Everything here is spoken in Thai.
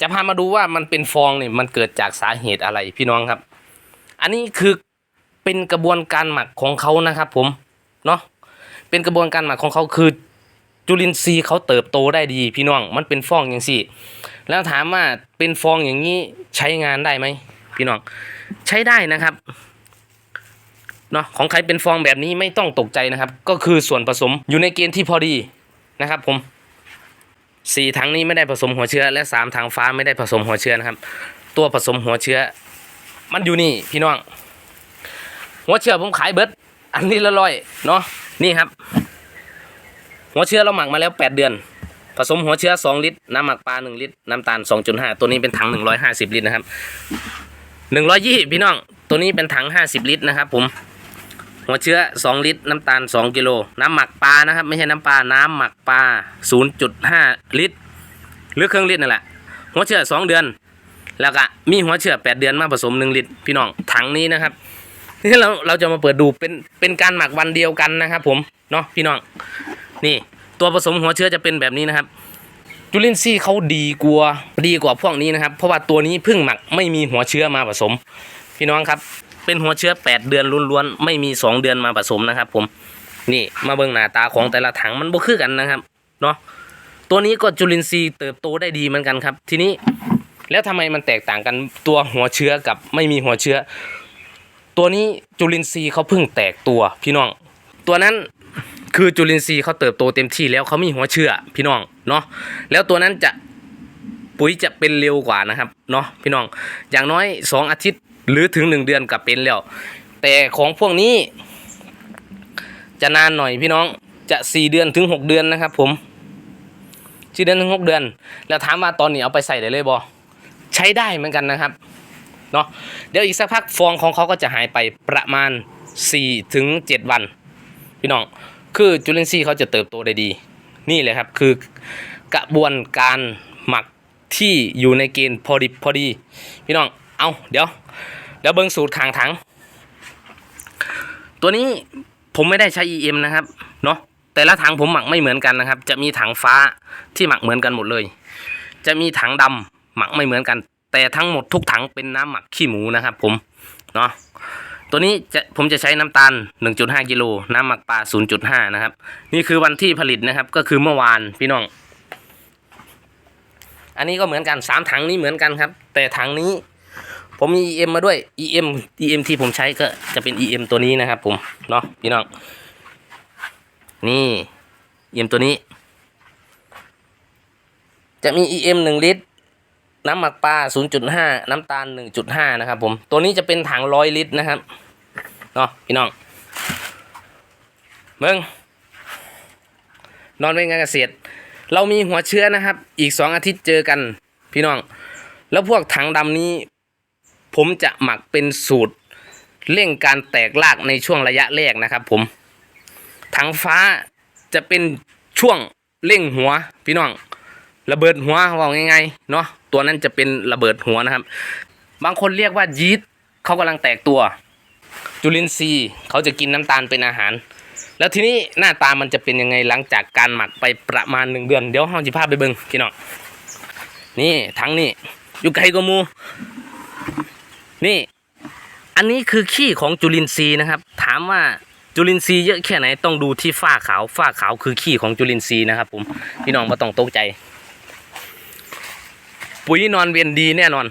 จะพามาดูว่ามันเป็นฟองเนี่ยมันเกิดจากสาเหตุอะไรพี่น้องครับ อันนี้คือเป็นกระบวนการหมักของเขานะครับ ผมเนาะเป็นกระบวนการหมักของเขาคือจุลินทรีย์เขาเติบโตได้ดีพี่น้อง มันเป็นฟองอย่างสี่ แล้วถามว่าเป็นฟองอย่างนี้ใช้งานได้ไหมพี่น้อง ใช้ได้นะครับเนาะของใครเป็นฟองแบบนี้ไม่ต้องตกใจนะครับ ก็คือส่วนผสมอยู่ในเกณฑ์ที่พอดีนะครับผม สี่ถังนี้ไม่ได้ผสมหัวเชื้อ และสามถังฟ้าไม่ได้ผสมหัวเชื้อนะครับ ตัวผสมหัวเชื้อ มันอยู่นี่พี่น้อง หัวเชื้อผมขายเบิร์ดอันนี้ละร้อยเนาะนี่ครับ หัวเชื้อเราหมักมาแล้ว8เดือน ผสมหัวเชื้อ2ลิตรน้ำหมักปลา1ลิตรน้ำตาล2.5ตัวนี้เป็นถัง150ลิตรนะครับ120พี่น้องตัวนี้เป็นถัง50ลิตรนะครับผม หัวเชื้อ 2 ลิตร น้ำตาล 2 กิโล น้ำหมักปลานะครับ ไม่ใช่น้ำปลา น้ำหมักปลา 0.5 ลิตร หรือเครื่องลิตรนั่นแหละ หัวเชื้อ 2 เดือน แล้วก็มีหัวเชื้อ 8 เดือนมาผสม 1 ลิตร พี่น้อง ถังนี้นะครับ นี่เราเราจะมาเปิดดูเป็นเป็นการหมักวันเดียวกันนะครับ ผม เนาะพี่น้อง นี่ตัวผสมหัวเชื้อจะเป็นแบบนี้นะครับ จุลินทรีย์เขาดีกว่าดีกว่าพวกนี้นะครับ เพราะว่าตัวนี้เพิ่งหมักไม่มีหัวเชื้อมาผสม พี่น้องครับ เป็นหัวเชื้อ 8 เดือนล้วนๆไม่มี 2 เดือนมาผสมนะครับ ผมนี่มาเบิ่งหน้าตาของแต่ละถังมันบ่คือกันนะครับเนาะตัวนี้ก็จุลินทรีย์เติบโตได้ดีเหมือนกันครับ ทีนี้แล้วทำไมมันแตกต่างกันตัวหัวเชื้อกับไม่มีหัวเชื้อ ตัวนี้จุลินทรีย์เขาเพิ่งแตกตัวพี่น้อง ตัวนั้นคือจุลินทรีย์เขาเติบโตเต็มที่แล้วเขามีหัวเชื้อพี่น้องเนาะแล้วตัวนั้นจะปุ๋ยจะเป็นเร็วกว่านะครับเนาะพี่น้องอย่างน้อย 2 อาทิตย์ หรือถึง1เดือนกับเป็นแล้ว แต่ของพวกนี้ จะนานหน่อยพี่น้องจะ4เดือนถึง6เดือนนะครับ ผมสี่เดือนถึง6เดือน แล้วถามว่าตอนนี้เอาไปใส่ได้เลยบอใช้ได้เหมือนกันนะครับเนาะเดี๋ยวอีกสักพักฟองของเขาก็จะหายไปประมาณ4ถึง7วัน พี่น้องคือจุลินทรีย์เขาจะเติบโตได้ดี นี่เลยครับคือกระบวนการหมักที่อยู่ในเกณฑ์พอดีพอดี พี่น้องเอาเดี๋ยว เดี๋ยวเบิ้งสูตรขางถัง ตัวนี้ผมไม่ได้ใช้ EM นะครับเนาะแต่ละถังผมหมักไม่เหมือนกันนะครับ จะมีถังฟ้าที่หมักเหมือนกันหมดเลย จะมีถังดำหมักไม่เหมือนกัน แต่ทั้งหมดทุกถังเป็นน้ำหมักขี้หมูนะครับ ผมเนาะตัวนี้จะผมจะใช้น้ำตาล 1.5กิโลน้ำหมักปลา 0.5 นะครับ นี่คือวันที่ผลิตนะครับ ก็คือเมื่อวานพี่น้อง อันนี้ก็เหมือนกัน3ถังนี้เหมือนกันครับ แต่ถังนี้ ผมมี EM มาด้วย EM EM ที่ผมใช้ก็จะเป็น EM ตัวนี้นะครับ ผมเนาะพี่น้องนี่ EM ตัวนี้ จะมี EM 1 ลิตร น้ำหมักปลา 0.5 น้ำตาล 1.5 นะครับ ผม ตัวนี้จะเป็นถังร้อยลิตรนะครับเนาะพี่น้องเบิ้งนอนเป็นงานเกษตร เรามีหัวเชื้อนะครับ อีกสองอาทิตย์เจอกัน พี่น้อง แล้วพวกถังดำนี้ ผมจะหมักเป็นสูตรเร่งการแตกรากในช่วงระยะแรกนะครับ ผมถังฟ้าจะเป็นช่วงเร่งหัวพี่น้อง ระเบิดหัวว่าง่ายๆเนาะตัวนั้นจะเป็นระเบิดหัวนะครับ บางคนเรียกว่ายีสต์เขากำลังแตกตัว จุลินทรีย์เขาจะกินน้ำตาลเป็นอาหาร แล้วทีนี้หน้าตามันจะเป็นยังไงหลังจากการหมักไปประมาณหนึ่งเดือน เดี๋ยวเราจะพาไปเบิ่งพี่น้องนี่ทั้งนี่อยู่ไกลกว่ามู นี่ อันนี้คือขี้ของจุลินทรีย์นะครับ ถามว่าจุลินทรีย์เยอะแค่ไหนต้องดูที่ฝ้าขาวฝ้าขาวคือขี้ของจุลินทรีย์นะครับผมพี่น้องไม่ต้องตกใจ ปุ๋ยนอนเวียนดีแน่นอน